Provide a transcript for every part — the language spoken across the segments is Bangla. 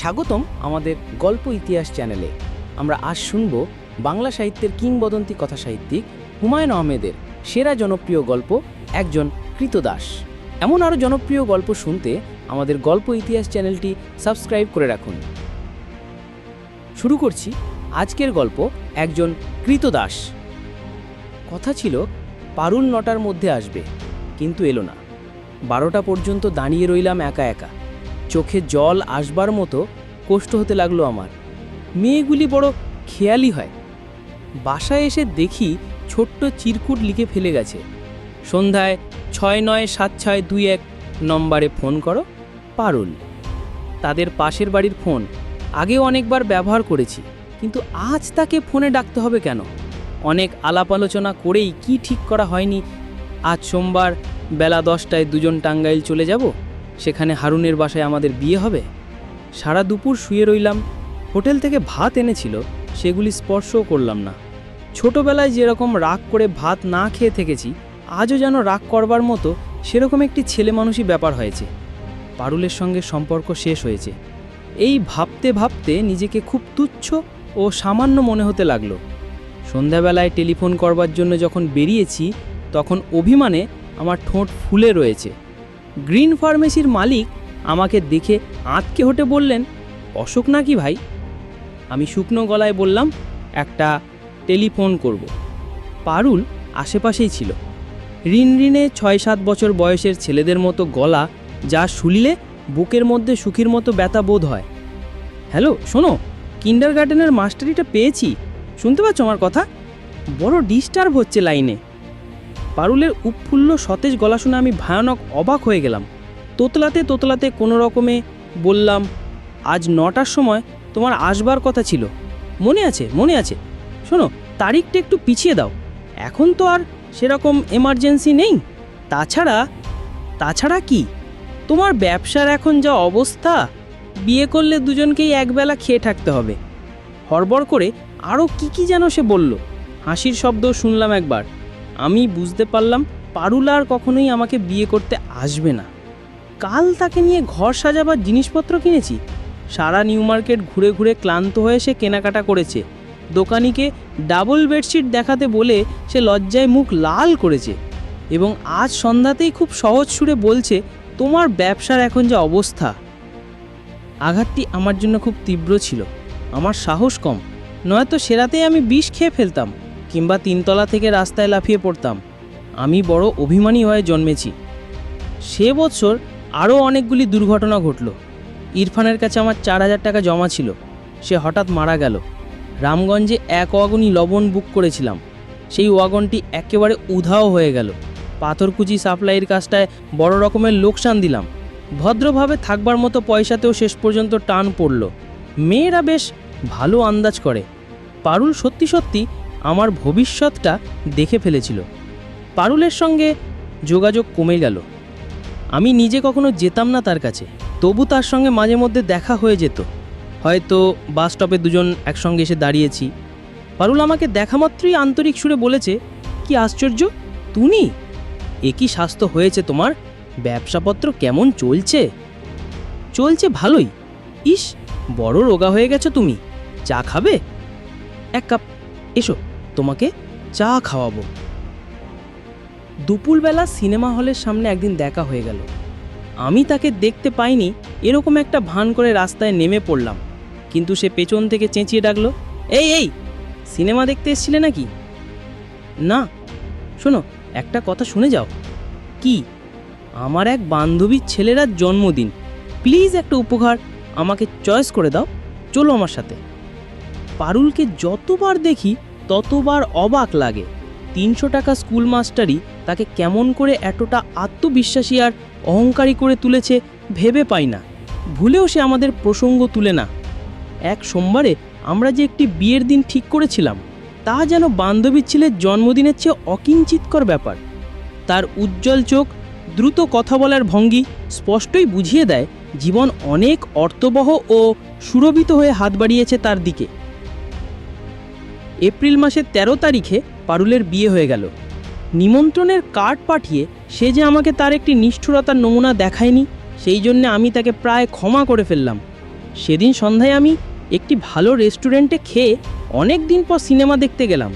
স্বাগতম আমাদের গল্প ইতিহাস চ্যানেলে। আমরা আজ শুনব বাংলা সাহিত্যের কিংবদন্তি কথা সাহিত্যিক হুমায়ুন আহমেদের সেরা জনপ্রিয় গল্প একজন কৃতদাস। এমন আরও জনপ্রিয় গল্প শুনতে আমাদের গল্প ইতিহাস চ্যানেলটি সাবস্ক্রাইব করে রাখুন। শুরু করছি আজকের গল্প একজন কৃতদাস। কথা ছিল, পারুল নটার মধ্যে আসবে, কিন্তু এলো না। বারোটা পর্যন্ত দাঁড়িয়ে রইলাম একা একা। চোখে জল আসবার মতো কষ্ট হতে লাগল আমার। মেয়েগুলি বড় খেয়ালি হয়। বাসায় এসে দেখি ছোট্ট চিরকুট লিখে ফেলে গেছে। সন্ধ্যায় ছয় নয় সাত ছয় দুই এক নম্বরে ফোন করো, পারুল। তাদের পাশের বাড়ির ফোন। আগেও অনেকবার ব্যবহার করেছি, কিন্তু আজ তাকে ফোনে ডাকতে হবে কেন? অনেক আলাপ আলোচনা করেই কি ঠিক করা হয়নি? আজ সোমবার বেলা দশটায় দুজন টাঙ্গাইল চলে যাব? সেখানে হারুনের বাসায় আমাদের বিয়ে হবে? সারা দুপুর শুয়ে রইলাম, হোটেল থেকে ভাত এনেছিল, সেগুলি স্পর্শও করলাম না। ছোটবেলায় যেরকম রাগ করে ভাত না খেয়ে থেকেছি, আজও যেন রাগ করবার মতো সেরকম একটি ছেলে মানুষই ব্যাপার হয়েছে। পারুলের সঙ্গে সম্পর্ক শেষ হয়েছে। এই ভাবতে ভাবতে নিজেকে খুব তুচ্ছ ও সামান্য মনে হতে লাগল। সন্ধ্যাবেলায় টেলিফোন করবার জন্য যখন বেরিয়েছি, তখন অভিমানে আমার ঠোঁট ফুলে রয়েছে। গ্রিন ফার্মেসির মালিক আমাকে দেখে আঁতকে হটে বললেন, অশোক নাকি ভাই? আমি শুকনো গলায় বললাম, একটা টেলিফোন করব। পারুল আশেপাশেই ছিল। ঋণে ছয় সাত বছর বয়সের ছেলেদের মতো গলা যা শুলিলে বুকের মধ্যে সুখীর মতো ব্যথা বোধ হয়। হ্যালো, শোনো কিন্ডার গার্ডেনের মাস্টারিটা পেয়েছি। শুনতে পাচ্ছ আমার কথা? বড় ডিস্টার্ব হচ্ছে লাইনে। পারুলের উৎফুল্ল সতেজ গলা শুনে আমি ভয়ানক অবাক হয়ে গেলাম। তোতলাতে তোতলাতে কোনো রকমে বললাম, আজ নটার সময় তোমার আসবার কথা ছিল। মনে আছে মনে আছে। শোনো, তারিখটা একটু পিছিয়ে দাও। এখন তো আর সেরকম এমার্জেন্সি নেই। তাছাড়া তাছাড়া কি? তোমার ব্যবসার এখন যা অবস্থা, বিয়ে করলে দুজনকেই একবেলা খেয়ে থাকতে হবে। হড়বড় করে আরও কি কি যেন সে বলল। হাসির শব্দ শুনলাম একবার। আমি বুঝতে পারলাম পারুলা আর কখনোই আমাকে বিয়ে করতে আসবে না। কাল তাকে নিয়ে ঘর সাজাবার জিনিসপত্র কিনেছি। সারা নিউ মার্কেট ঘুরে ঘুরে ক্লান্ত হয়ে সে কেনাকাটা করেছে। দোকানিকে ডাবল বেডশিট দেখাতে বলে সে লজ্জায় মুখ লাল করেছে এবং আজ সন্ধ্যাতেই খুব সহজ সুরে বলছে, তোমার ব্যবসার এখন যা অবস্থা। আঘাতটি আমার জন্য খুব তীব্র ছিল। আমার সাহস কম। নয়তো সেরাতেই আমি বিষ খেয়ে ফেলতাম। কিংবা তিনতলা থেকে রাস্তায় লাফিয়ে পড়তাম। আমি বড় অভিমানী হয়ে জন্মেছি। সে বছর আরও অনেকগুলি দুর্ঘটনা ঘটল। ইরফানের কাছে আমার চার হাজার টাকা জমা ছিল। সে হঠাৎ মারা গেল। রামগঞ্জে এক ওয়াগনই লবণ বুক করেছিলাম। সেই ওয়াগনটি একেবারে উধাও হয়ে গেল। পাথরকুচি সাপ্লাইয়ের কাজটায় বড় রকমের লোকসান দিলাম। ভদ্রভাবে থাকবার মতো পয়সাতেও শেষ পর্যন্ত টান পড়ল। মেয়েরা বেশ ভালো আন্দাজ করে। পারুল সত্যি সত্যি আমার ভবিষ্যৎটা দেখে ফেলেছিল। পারুলের সঙ্গে যোগাযোগ কমে গেল। আমি নিজে কখনো যেতাম না তার কাছে। তবু তার সঙ্গে মাঝে মধ্যে দেখা হয়ে যেত। হয়তো বাস স্টপে দুজন একসঙ্গে এসে দাঁড়িয়েছি। পারুল আমাকে দেখা মাত্রই আন্তরিক সুরে বলেছে, কি আশ্চর্য, তুমি? এ কি স্বাস্থ্য হয়েছে তোমার? ব্যবসাপত্র কেমন চলছে? চলছে ভালোই। ইস, বড় রোগা হয়ে গেছো তুমি। চা খাবে? এক কাপ, এসো। তোমাকে চা খাওয়াবো। দুপুরবেলা সিনেমা হলের সামনে একদিন দেখা হয়ে গেল। আমি তাকে দেখতে পাইনি, এরকম একটা ভান করে রাস্তায় নেমে পড়লাম। কিন্তু সে পেছন থেকে চেঁচিয়ে ডাকলো, এই এই, সিনেমা দেখতে এসছিলে নাকি? না, শোনো, একটা কথা শুনে যাও। কি? আমার এক বান্ধবীর ছেলেরা জন্মদিন। প্লিজ একটা উপহার আমাকে চয়েস করে দাও। চলো আমার সাথে। পারুলকে যতবার দেখি ততবার অবাক লাগে। তিনশো টাকা স্কুল মাস্টারই তাকে কেমন করে এতটা আত্মবিশ্বাসী আর অহংকারী করে তুলেছে ভেবে পাই না। ভুলেও সে আমাদের প্রসঙ্গ তুলে না। এক সোমবারে আমরা যে একটি বিয়ের দিন ঠিক করেছিলাম, তা যেন বান্ধবীর ছেলের জন্মদিনের চেয়ে অকিঞ্চিতকর ব্যাপার। তার উজ্জ্বল চোখ, দ্রুত কথা বলার ভঙ্গি স্পষ্টই বুঝিয়ে দেয়, জীবন অনেক অর্থবহ ও সুরভিত হয়ে হাত বাড়িয়েছে তার দিকে। এপ্রিল মাসের ১৩ তারিখে পারুলের বিয়ে হয়ে গেল। নিমন্ত্রণের কার্ড পাঠিয়ে সে যে আমাকে তার একটি নিষ্ঠুরতার নমুনা দেখায়নি, সেই জন্য আমি তাকে প্রায় ক্ষমা করে ফেললাম। সেদিন সন্ধ্যায় আমি একটি ভালো রেস্টুরেন্টে খেয়ে অনেক দিন পর সিনেমা দেখতে গেলাম।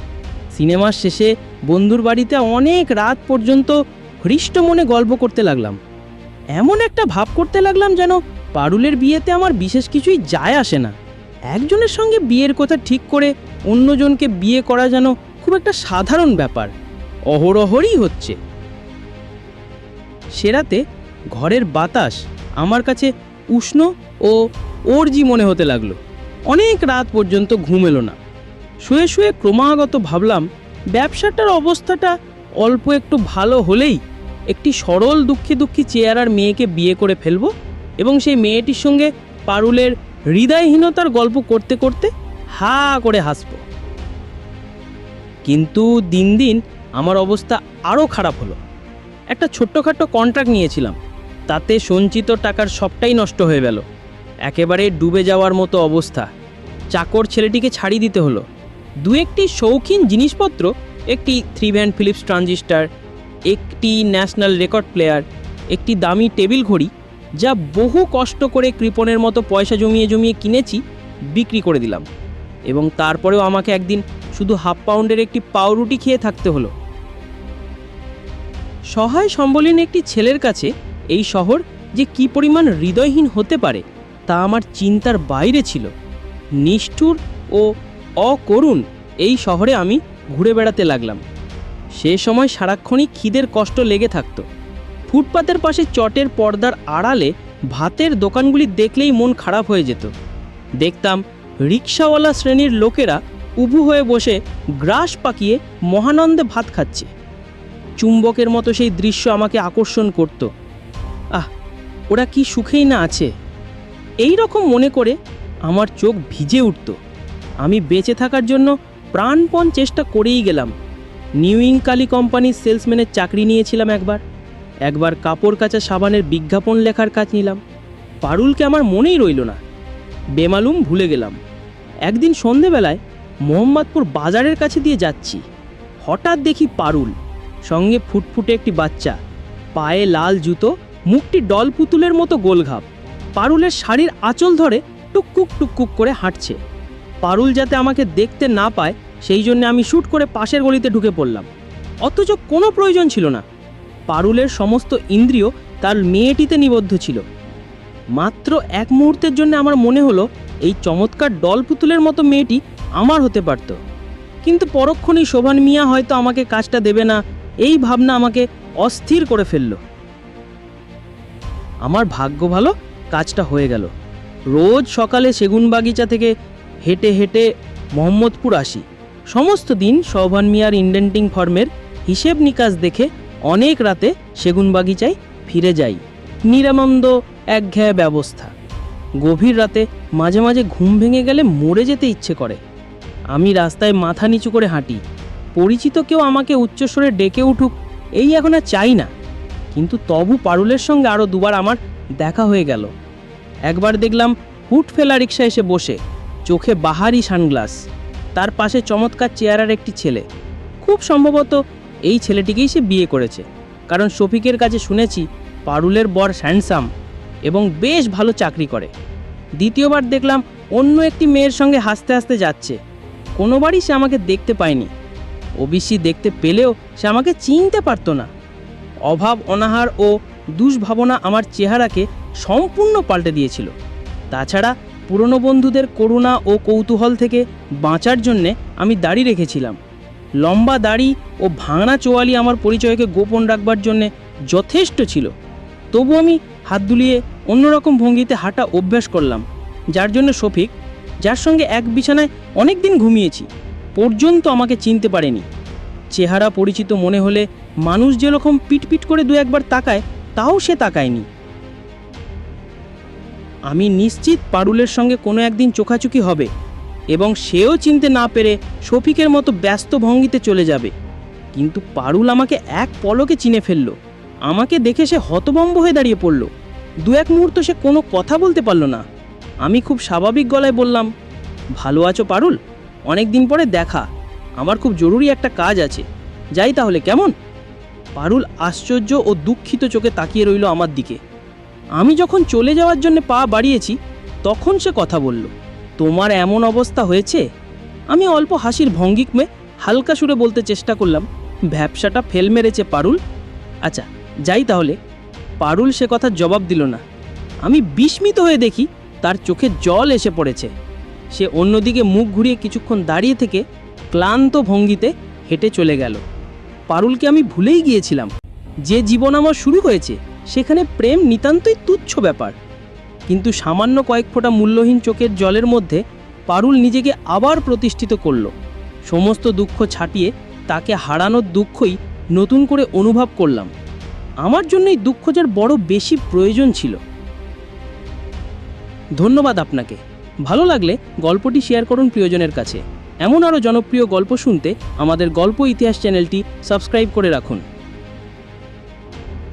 সিনেমার শেষে বন্ধুর বাড়িতে অনেক রাত পর্যন্ত হৃষ্ট মনে গল্প করতে লাগলাম। এমন একটা ভাব করতে লাগলাম যেন পারুলের বিয়েতে আমার বিশেষ কিছুই যায় আসে না। একজনের সঙ্গে বিয়ের কথা ঠিক করে অন্যজনকে বিয়ে করা যেন খুব একটা সাধারণ ব্যাপার। অহরহরই হচ্ছে। সেরাতে ঘরের বাতাস আমার কাছে উষ্ণ ও অর্জি মনে হতে লাগল। অনেক রাত পর্যন্ত ঘুম এলো না। শুয়ে শুয়ে ক্রমাগত ভাবলাম, ব্যবসাটার অবস্থাটা অল্প একটু ভালো হলেই একটি সরল দুঃখী দুঃখী চেয়ারার মেয়েকে বিয়ে করে ফেলব এবং সেই মেয়েটির সঙ্গে পারুলের হৃদয়হীনতার গল্প করতে করতে হা করে হাসব। কিন্তু দিন দিন আমার অবস্থা আরও খারাপ হলো। একটা ছোট্টখাট্ট কন্ট্রাক্ট নিয়েছিলাম। তাতে সঞ্চিত টাকার সবটাই নষ্ট হয়ে গেল। একেবারে ডুবে যাওয়ার মতো অবস্থা। চাকর ছেলেটিকে ছাড়িয়ে দিতে হলো। দু একটি শৌখিন জিনিসপত্র, একটি থ্রি ব্যান্ড ফিলিপস ট্রানজিস্টার একটি ন্যাশনাল রেকর্ড প্লেয়ার একটি দামি টেবিল ঘড়ি যা বহু কষ্ট করে কৃপণের মতো পয়সা জমিয়ে জমিয়ে কিনেছি, বিক্রি করে দিলাম। এবং তারপরেও আমাকে একদিন শুধু হাফ পাউন্ডের একটি পাউরুটি খেয়ে থাকতে হলো। সহায় সম্বলীন একটি ছেলের কাছে এই শহর যে কি পরিমাণ হৃদয়হীন হতে পারে, তা আমার চিন্তার বাইরে ছিল। নিষ্ঠুর ও অকরুণ এই শহরে আমি ঘুরে বেড়াতে লাগলাম। সে সময় সারাক্ষণই খিদের কষ্ট লেগে থাকতো। ফুটপাতের পাশে চটের পর্দার আড়ালে ভাতের দোকানগুলি দেখলেই মন খারাপ হয়ে যেত। দেখতাম রিক্সাওয়ালা শ্রেণির লোকেরা উবু হয়ে বসে গ্রাস পাকিয়ে মহানন্দে ভাত খাচ্ছে। চুম্বকের মতো সেই দৃশ্য আমাকে আকর্ষণ করত। আহ, ওরা কি সুখেই না আছে? এই রকম মনে করে আমার চোখ ভিজে উঠত। আমি বেঁচে থাকার জন্য প্রাণপণ চেষ্টা করেই গেলাম। নিউ ইংকালি কোম্পানির সেলসম্যানের চাকরি নিয়েছিলাম একবার। একবার কাপড় কাচা সাবানের বিজ্ঞাপন লেখার কাজ নিলাম। পারুলকে আমার মনেই রইল না। বেমালুম ভুলে গেলাম। একদিন সন্ধেবেলায় মোহাম্মদপুর বাজারের কাছে দিয়ে যাচ্ছি। হঠাৎ দেখি পারুল, সঙ্গে ফুটফুটে একটি বাচ্চা, পায়ে লাল জুতো, মুখটি ডল পুতুলের মতো গোলঘাপ। পারুলের শাড়ির আঁচল ধরে টুককুক টুককুক করে হাঁটছে। পারুল যাতে আমাকে দেখতে না পায়, সেই জন্য আমি শ্যুট করে পাশের গলিতে ঢুকে পড়লাম। অথচ কোনো প্রয়োজন ছিল না। পারুলের সমস্ত ইন্দ্রিয় তার মেয়েটিতে নিবদ্ধ ছিল। মাত্র এক মুহূর্তের জন্য আমার মনে হলো, এই চমৎকার ডল পুতুলের মতো মেয়েটি আমার হতে পারত। কিন্তু পরক্ষণেই শোভান মিয়া হয়তো আমাকে কাজটা দেবে না, এই ভাবনা আমাকে অস্থির করে ফেলল। আমার ভাগ্য ভালো, কাজটা হয়ে গেল। রোজ সকালে সেগুন বাগিচা থেকে হেঁটে হেঁটে মোহাম্মদপুর আসি। সমস্ত দিন শোভান মিয়ার ইন্ডেন্টিং ফর্মের হিসেব নিকাশ দেখে অনেক রাতে সেগুন বাগিচায় ফিরে যাই। নিরানন্দ একঘেয়ে ব্যবস্থা। গভীর রাতে মাঝে মাঝে ঘুম ভেঙে গেলে মরে যেতে ইচ্ছে করে। আমি রাস্তায় মাথা নিচু করে হাঁটি। পরিচিত কেউ আমাকে উচ্চস্বরে ডেকে উঠুক, এই এখন আর চাই না। কিন্তু তবু পারুলের সঙ্গে আরও দুবার আমার দেখা হয়ে গেল। একবার দেখলাম হুট ফেলা রিক্সা এসে বসে, চোখে বাহারি সানগ্লাস। তার পাশে চমৎকার চেয়ারার একটি ছেলে। খুব সম্ভবত এই ছেলেটিকেই সে বিয়ে করেছে। কারণ শফিকের কাছে শুনেছি, পারুলের বর হ্যান্ডসাম এবং বেশ ভালো চাকরি করে। দ্বিতীয়বার দেখলাম অন্য একটি মেয়ের সঙ্গে হাসতে হাসতে যাচ্ছে। কোনোবারই সে আমাকে দেখতে পায়নি। ওবিসি দেখতে পেলেও সে আমাকে চিনতে পারতো না। অভাব, অনাহার ও দুষ্ভাবনা আমার চেহারাকে সম্পূর্ণ পাল্টে দিয়েছিল। তাছাড়া পুরনো বন্ধুদের করুণা ও কৌতূহল থেকে বাঁচার জন্যে আমি দাড়ি রেখেছিলাম। লম্বা দাড়ি ও ভাঙা চোয়ালি আমার পরিচয়কে গোপন রাখবার জন্যে যথেষ্ট ছিল। তবু আমি হাত দুলিয়ে অন্যরকম ভঙ্গিতে হাঁটা অভ্যাস করলাম, যার জন্য শফিক, যার সঙ্গে এক বিছানায় অনেক দিন ঘুমিয়েছি, পর্যন্ত আমাকে চিনতে পারেনি। চেহারা পরিচিত মনে হলে মানুষ যেরকম পিটপিট করে দু একবার তাকায়, তাও সে তাকায়নি। আমি নিশ্চিত পারুলের সঙ্গে কোনো একদিন চোখাচুকি হবে এবং সেও চিনতে না পেরে শফিকের মতো ব্যস্ত ভঙ্গিতে চলে যাবে। কিন্তু পারুল আমাকে এক পলকে চিনে ফেলল। আমাকে দেখে সে হতভম্ব হয়ে দাঁড়িয়ে পড়ল। দু এক মুহূর্ত সে কোনো কথা বলতে পারল না। আমি খুব স্বাভাবিক গলায় বললাম, ভালো আছো পারুল? অনেক দিন পরে দেখা। আমার খুব জরুরি একটা কাজ আছে। যাই তাহলে, কেমন? পারুল আশ্চর্য ও দুঃখিত চোখে তাকিয়ে রইল আমার দিকে। আমি যখন চলে যাওয়ার জন্য পা বাড়িয়েছি, তখন সে কথা বলল তোমার এমন অবস্থা হয়েছে? আমি অল্প হাসির ভঙ্গিকমে হালকা সুরে বলতে চেষ্টা করলাম, ব্যবসাটা ফেল মেরেছে পারুল? আচ্ছা যাই তাহলে। পারুল সে কথা জবাব দিল না। আমি বিস্মিত হয়ে দেখি তার চোখে জল এসে পড়েছে। সে অন্যদিকে মুখ ঘুরিয়ে কিছুক্ষণ দাঁড়িয়ে থেকে ক্লান্ত ভঙ্গিতে হেঁটে চলে গেল। পারুলকে আমি ভুলেই গিয়েছিলাম। যে জীবন আমার শুরু হয়েছে, সেখানে প্রেম নিতান্তই তুচ্ছ ব্যাপার। কিন্তু সামান্য কয়েক ফোঁটা মূল্যহীন চোখের জলের মধ্যে পারুল নিজেকে আবার প্রতিষ্ঠিত করল। সমস্ত দুঃখ ছাটিয়ে তাকে হারানোর দুঃখই নতুন করে অনুভব করলাম। আমার জন্য এই দুঃখ যার বড় বেশি প্রয়োজন ছিল। ধন্যবাদ আপনাকে। ভালো লাগলে গল্পটি শেয়ার করুন প্রিয়জনের কাছে। এমন আরও জনপ্রিয় গল্প শুনতে আমাদের গল্প ইতিহাস চ্যানেলটি সাবস্ক্রাইব করে রাখুন।